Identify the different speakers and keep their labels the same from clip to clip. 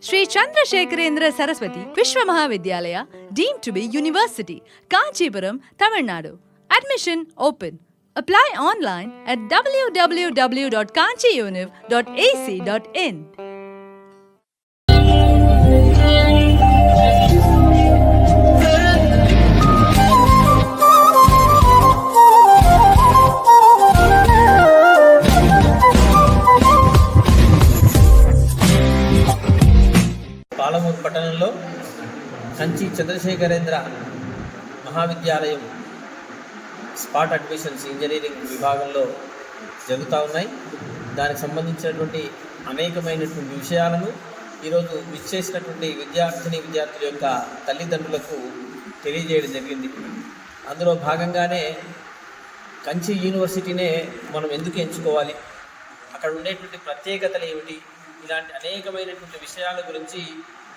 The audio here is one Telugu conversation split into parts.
Speaker 1: Sri Chandrasekharendra Saraswati Vishwa Mahavidyalaya, deemed to be University, Kanchipuram, Tamil Nadu. Admission open. Apply online at www.kanchiuniv.ac.in.
Speaker 2: Kanchi Chandrasekharendra Mahavidyalayam spot admissions engineering విభాగంలో జరుగుతూ ఉన్నాయి. దానికి సంబంధించినటువంటి అనేకమైనటువంటి విషయాలను ఈరోజు విచ్చేసినటువంటి విద్యార్థిని విద్యార్థుల యొక్క తల్లిదండ్రులకు తెలియజేయడం జరిగింది. అందులో భాగంగానే కంచి యూనివర్సిటీనే మనం ఎందుకు ఎంచుకోవాలి? అక్కడ ఉండేటువంటి ప్రత్యేకతలు ఏమిటి? ఇలాంటి అనేకమైనటువంటి విషయాల గురించి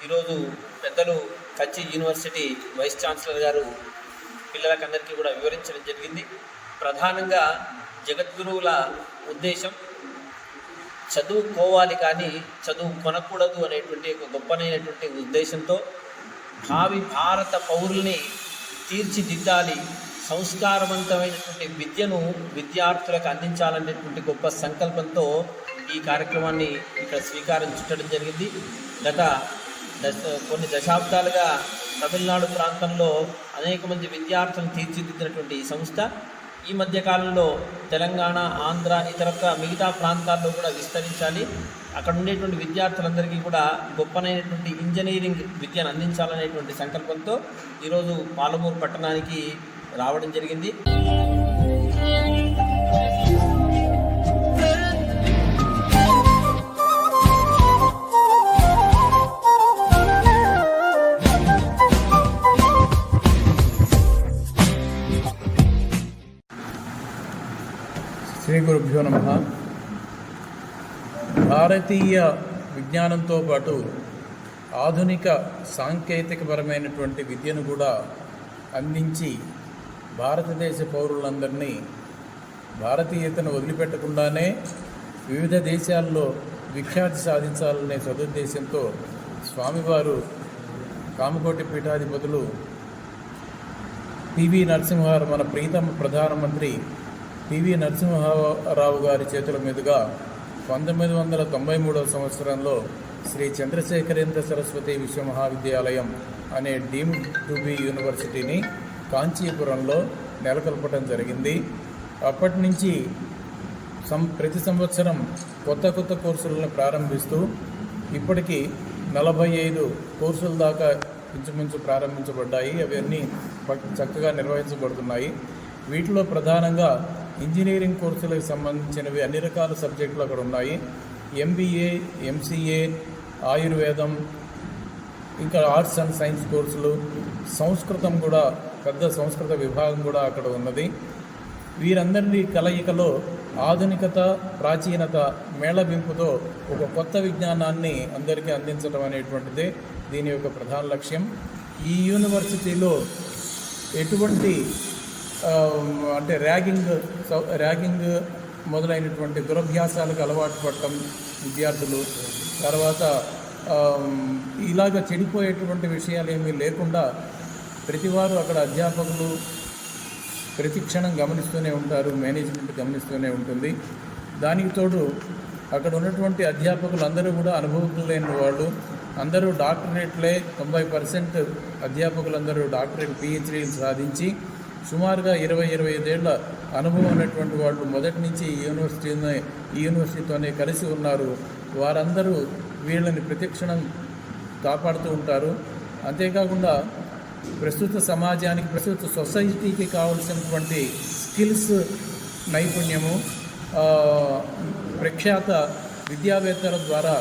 Speaker 2: ఈరోజు పెద్దలు కచ్చి యూనివర్సిటీ వైస్ ఛాన్సలర్ గారు పిల్లలకందరికీ కూడా వివరించడం జరిగింది. ప్రధానంగా జగద్గురువుల ఉద్దేశం చదువుకోవాలి కానీ చదువు కొనకూడదు అనేటువంటి ఒక గొప్పనైనటువంటి ఉద్దేశంతో భావి భారత పౌరుల్ని తీర్చిదిద్దాలి సంస్కారవంతమైనటువంటి విద్యను విద్యార్థులకు అందించాలనేటువంటి గొప్ప సంకల్పంతో ఈ కార్యక్రమాన్ని ఇక్కడ స్వీకారం చుట్టడం జరిగింది. గత దశ కొన్ని దశాబ్దాలుగా తమిళనాడు ప్రాంతంలో అనేక మంది విద్యార్థులను తీర్చిదిద్దినటువంటి ఈ సంస్థ. ఈ మధ్య కాలంలో తెలంగాణ ఆంధ్ర ఇతరత్ర మిగతా ప్రాంతాల్లో కూడా విస్తరించాలి. అక్కడ ఉండేటువంటి విద్యార్థులందరికీ కూడా గొప్పనైనటువంటి ఇంజనీరింగ్ విద్యను అందించాలనేటువంటి సంకల్పంతో ఈరోజు పాలమూరు పట్టణానికి రావడం జరిగింది.
Speaker 3: శ్రీ గురుభ్యో నమ. భారతీయ విజ్ఞానంతో పాటు ఆధునిక సాంకేతికపరమైనటువంటి విద్యను కూడా అందించి భారతదేశ పౌరులందరినీ భారతీయతను వదిలిపెట్టకుండానే వివిధ దేశాల్లో విఖ్యాతి సాధించాలనే సదుద్దేశంతో స్వామివారు కామకోటి పీఠాధిపతులు పివి నరసింహారావు మన ప్రీతమ ప్రధానమంత్రి పివి నరసింహారావు గారి చేతుల మీదుగా పంతొమ్మిది వందల తొంభై మూడవ సంవత్సరంలో శ్రీ చంద్రశేఖరేంద్ర సరస్వతి విశ్వ మహావిద్యాలయం అనే డీమ్ టు బి యూనివర్సిటీని కాంచీపురంలో నెలకొల్పడం జరిగింది. అప్పటి నుంచి సం ప్రతి సంవత్సరం కొత్త కొత్త కోర్సులను ప్రారంభిస్తూ ఇప్పటికీ నలభై ఐదు కోర్సుల దాకా ఇంచుమించు ప్రారంభించబడ్డాయి. అవన్నీ చక్కగా నిర్వహించబడుతున్నాయి. వీటిలో ప్రధానంగా ఇంజనీరింగ్ కోర్సులకు సంబంధించినవి అన్ని రకాల సబ్జెక్టులు అక్కడ ఉన్నాయి. ఎంబీఏ ఎంసీఏ ఆయుర్వేదం ఇంకా ఆర్ట్స్ అండ్ సైన్స్ కోర్సులు. సంస్కృతం కూడా పెద్ద సంస్కృత విభాగం కూడా అక్కడ ఉన్నది. వీరందరినీ కలయికలో ఆధునికత ప్రాచీనత మేళవింపుతో ఒక కొత్త విజ్ఞానాన్ని అందరికీ అందించడం అనేటువంటిదే దీని యొక్క ప్రధాన లక్ష్యం. ఈ యూనివర్సిటీలో ఎటువంటి అంటే ర్యాగింగ్ సౌ- ర్యాగింగ్ మొదలైనటువంటి దురభ్యాసాలకు అలవాటు పడటం విద్యార్థులు. తర్వాత ఇలాగ చెడిపోయేటువంటి విషయాలు ఏమీ లేకుండా ప్రతివారు అక్కడ అధ్యాపకులు ప్రతి క్షణం గమనిస్తూనే ఉంటారు మేనేజ్మెంట్ గమనిస్తూనే ఉంటుంది. దానికి తోడు అక్కడ ఉన్నటువంటి అధ్యాపకులు అందరూ కూడా అనుభవం లేని వాళ్ళు. అందరూ డాక్టరేట్లే తొంభై పర్సెంట్ అధ్యాపకులందరూ డాక్టరేట్ పిహెచ్డీలు సాధించి సుమారుగా ఇరవై ఇరవై ఐదేళ్ళ అనుభవం ఉన్నటువంటి వాళ్ళు మొదటి నుంచి ఈ యూనివర్సిటీనే ఈ యూనివర్సిటీతోనే కలిసి ఉన్నారు. వారందరూ వీళ్ళని ప్రతిక్షణం కాపాడుతూ ఉంటారు. అంతేకాకుండా ప్రస్తుత సమాజానికి ప్రస్తుత సొసైటీకి కావలసినటువంటి స్కిల్స్ నైపుణ్యము ప్రఖ్యాత విద్యావేత్తల ద్వారా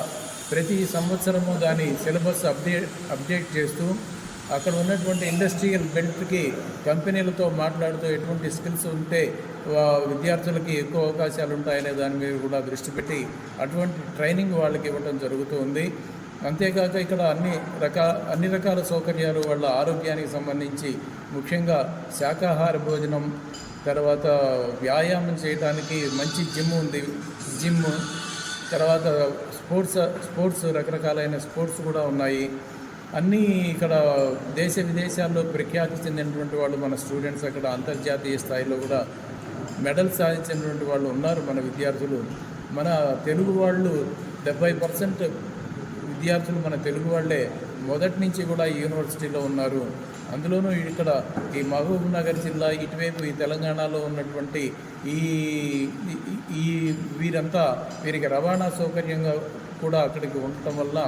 Speaker 3: ప్రతి సంవత్సరము దాని సిలబస్ అప్డేట్ అప్డేట్ చేస్తూ అక్కడ ఉన్నటువంటి ఇండస్ట్రియల్ బెల్ట్కి కంపెనీలతో మాట్లాడుతూ ఎటువంటి స్కిల్స్ ఉంటే వా- విద్యార్థులకి ఎక్కువ అవకాశాలు ఉంటాయనే దాని మీద కూడా దృష్టి పెట్టి అటువంటి ట్రైనింగ్ వాళ్ళకి ఇవ్వడం జరుగుతూ ఉంది. అంతేకాక ఇక్కడ అన్ని రకాల అన్ని రకాల సౌకర్యాలు వాళ్ళ ఆరోగ్యానికి సంబంధించి ముఖ్యంగా శాకాహార భోజనం తర్వాత వ్యాయామం చేయడానికి మంచి జిమ్ ఉంది. జిమ్ తర్వాత స్పోర్ట్స్ స్పోర్ట్స్ రకరకాలైన స్పోర్ట్స్ కూడా ఉన్నాయి. అన్నీ ఇక్కడ దేశ విదేశాల్లో ప్రఖ్యాతి చెందినటువంటి వాళ్ళు మన స్టూడెంట్స్ అక్కడ అంతర్జాతీయ స్థాయిలో కూడా మెడల్ సాధించినటువంటి వాళ్ళు ఉన్నారు మన విద్యార్థులు. మన తెలుగు వాళ్ళు డెబ్బై పర్సెంట్ విద్యార్థులు మన తెలుగు వాళ్ళే మొదటి నుంచి కూడా ఈ యూనివర్సిటీలో ఉన్నారు. అందులోనూ ఇక్కడ ఈ మహబూబ్ నగర్ జిల్లా ఇటువైపు ఈ తెలంగాణలో ఉన్నటువంటి ఈ ఈ- ఈ వీరంతా వీరికి రవాణా సౌకర్యంగా కూడా అక్కడికి ఉండటం వల్ల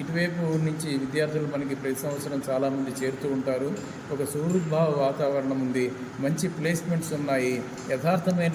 Speaker 3: ఇటువైపు నుంచి విద్యార్థులు మనకి ప్రతి సంవత్సరం చాలామంది చేరుతూ ఉంటారు. ఒక సుహృద్భావ వాతావరణం ఉంది. మంచి ప్లేస్మెంట్స్ ఉన్నాయి. యథార్థమైన